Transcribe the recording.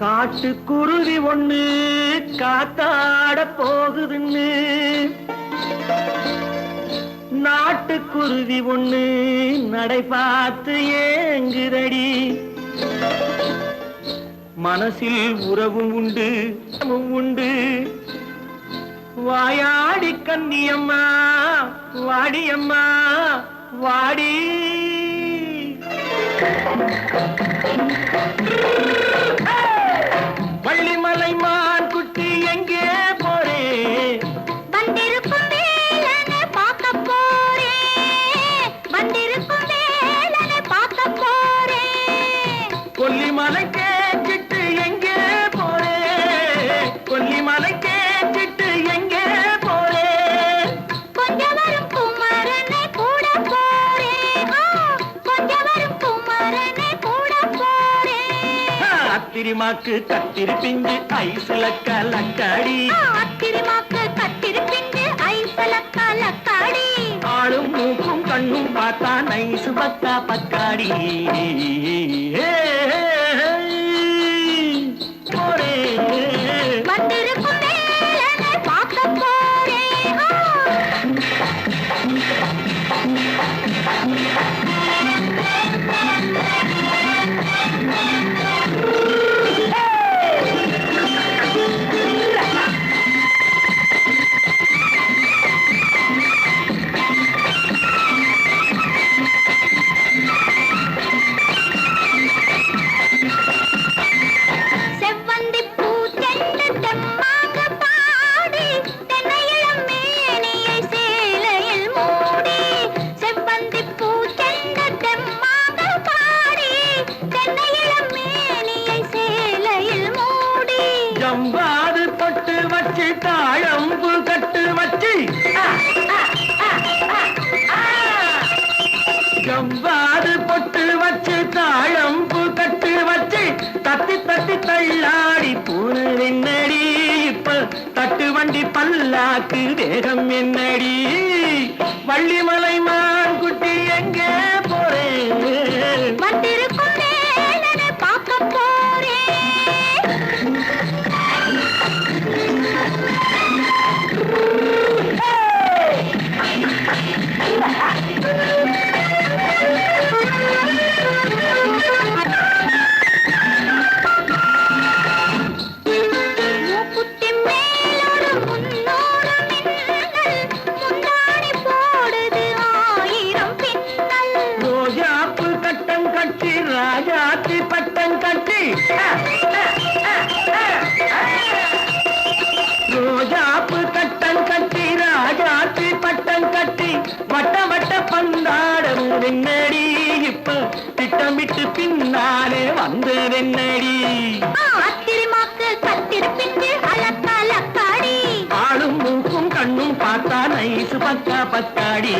காட்டுக்குருவி ஒண்ணு காத்தாட போகுதுன்னு. நாட்டுக்குருவி ஒண்ணு நடை பார்த்து ஏங்குதடி. மனசில் உறவும் உண்டு உண்டு. வாயாடி கன்னியம்மா வாடியம்மா வாடி. Hey! அத்திரிமாக்கு கத்திரி பிஞ்சு ஐசுல கலக்காடி. ஆ, அத்திரிமாக்கு கத்திருப்பிண்டு ஐசல கலக்காடி. ஆளும் மூக்கும் கண்ணும் பார்த்தா நைசு பக்கா பக்காடி. ஜம்பாது பொட்டு வச்சு தாழம்பு கட்டு வச்சு. ஜம்பாது பொட்டு வச்சு தாழம்பு கட்டு வச்சு. தத்தி தத்தி தள்ளாடி பூனு என்னடி இப்ப தட்டு வண்டி பல்லாக்கு வேகம் என்னடி. வள்ளிமலை மான் குட்டி எங்கே கட்டி ரோஜாப்பு கட்டம் கட்டி ராஜாத்தி பட்டம் கட்டி வட்ட வட்ட பந்தாடம் வெண்ணடி. இப்ப திட்டமிட்டு பின்னாலே வந்து வெண்ணடி. அத்திரிமாக்கு கத்திருப்பிண்டு அலக்கலக்காடி ஆளும் மூக்கும் கண்ணும் பார்த்தா நைசு பக்கா பக்காடி.